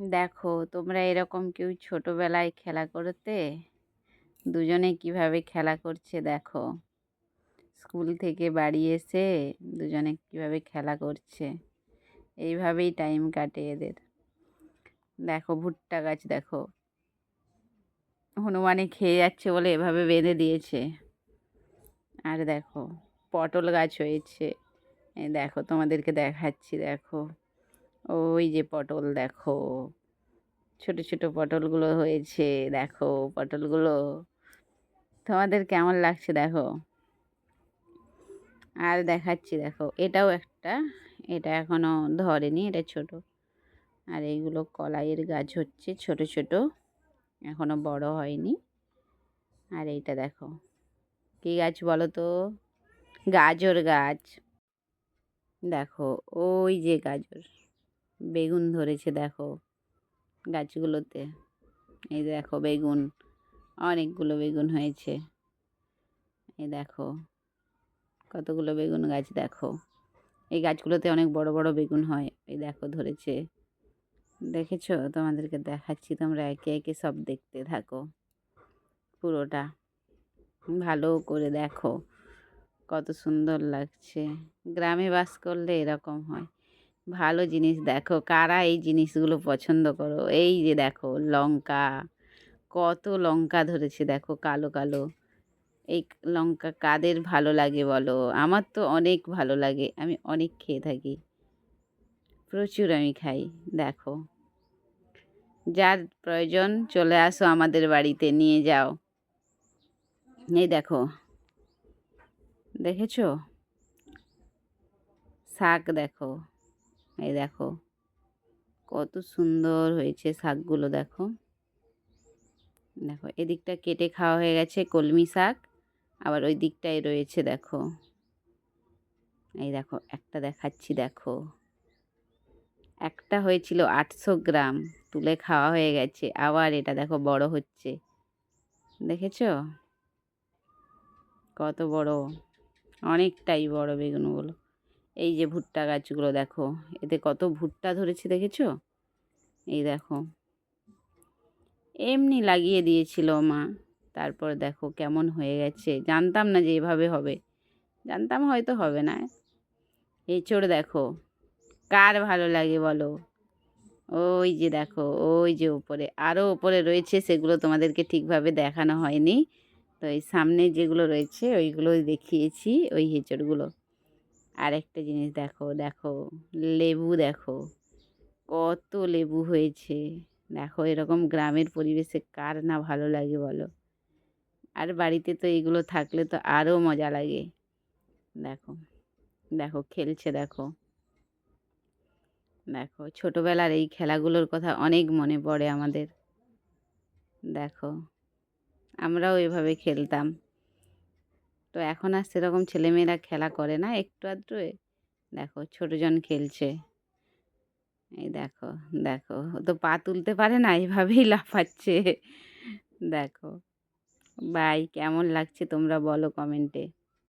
দেখো, তোমরা এরকম কেউ ছোটবেলায় খেলা করতে? দুজনে কীভাবে খেলা করছে দেখো। স্কুল থেকে বাড়ি এসে দুজনে কীভাবে খেলা করছে? এইভাবেই টাইম কাটে এদের। দেখো, ভুট্টা গাছ দেখো। হনুমানে খেয়ে যাচ্ছে বলে এভাবে বেঁধে দিয়েছে। আর দেখো, পটল গাছ হয়েছে। দেখো, তোমাদেরকে দেখাচ্ছি, দেখো। ওই যে পটল দেখো। ছোট ছোট পটলগুলো হয়েছে, দেখো পটলগুলো। তোমাদের কেমন লাগছে দেখো? আর দেখাচ্ছি দেখো, এটাও একটা, এটা এখনও ধরেনি, এটা ছোট। আর এইগুলো কলাইয়ের গাছ হচ্ছে ছোট ছোট এখনও বড় হয়নি। আর এইটা দেখো, কী গাছ বলো তো? গাজর গাছ। দেখো, ওই যে গাজর। বেগুন ধরেছে, দেখো। গাছগুলোতে। এই দেখো বেগুন, অনেকগুলো বেগুন হয়েছে। এই দেখো, কতগুলো বেগুন গাছ, দেখো। এই গাছগুলোতে অনেক বড় বড় বেগুন হয়। এই দেখো ধরেছে। দেখেছ? তোমাদেরকে দেখাচ্ছি তোমরা একে একে সব দেখতে থাকো। পুরোটা। ভালো করে দেখো। কত সুন্দর লাগছে। গ্রামে বাস করলে এরকম হয়। ভালো জিনিস দেখো। কারা এই জিনিসগুলো পছন্দ করো? এই যে দেখো, লঙ্কা, কত লঙ্কা ধরেছে দেখো, কালো কালো। এই লঙ্কা কাদের ভালো লাগে বলো? আমার তো অনেক ভালো লাগে, আমি অনেক খেয়ে থাকি। প্রচুর আমি খাই, দেখো। যার প্রয়োজন চলে আসো আমাদের বাড়িতে, নিয়ে যাও। এই দেখো, দেখেছ? শাক দেখো। এই দেখো, কত সুন্দর হয়েছে শাকগুলো দেখো। দেখো, এদিকটা কেটে খাওয়া হয়ে গেছে কলমি শাক, আবার ওই দিকটাই রয়েছে দেখো। এই দেখো, একটা দেখাচ্ছি দেখো। একটা হয়েছিল আটশো গ্রাম, তুলে খাওয়া হয়ে গেছে, আবার এটা দেখো বড় হচ্ছে। দেখেছ? কত বড়, অনেকটাই বড় বেগুনগুলো। এই যে ভুট্টা গাছগুলো দেখো, এতে কত ভুট্টা ধরেছে দেখেছ? এই দেখো। এমনি লাগিয়ে দিয়েছিল মা। তারপর দেখো কেমন হয়ে গেছে। জানতাম না যে এভাবে হবে। জানতাম হয়তো হবে না। এঁচড় দেখো, কার ভালো লাগে বলো? ওই যে দেখো, ওই যে ওপরে আরও ওপরে রয়েছে, সেগুলো তোমাদেরকে ঠিকভাবে দেখানো হয়নি। তো এই সামনে যেগুলো রয়েছে ওইগুলো দেখিয়েছি, ওই হেঁচড়গুলো। আর একটা জিনিস দেখো দেখো, লেবু দেখো, কত লেবু হয়েছে। দেখো এরকম গ্রামের পরিবেশে কার না ভালো লাগে বলো। আর বাড়িতে তো এগুলো থাকলে তো আরও মজা লাগে। দেখো দেখো খেলছে দেখো। দেখো ছোটোবেলার এই খেলাগুলোর কথা অনেক মনে পড়ে আমাদের। দেখো, আমরাও এভাবে খেলতাম। তো এখন আর সেরকম ছেলেমেয়েরা খেলা করে না, একটু আধটু দেখো ছোটোজন খেলছে। এই দেখো দেখো, ও তো পা তুলতে পারে না, এইভাবেই লাফাচ্ছে। দেখো, বাই, কেমন লাগছে তোমরা বলো কমেন্টে।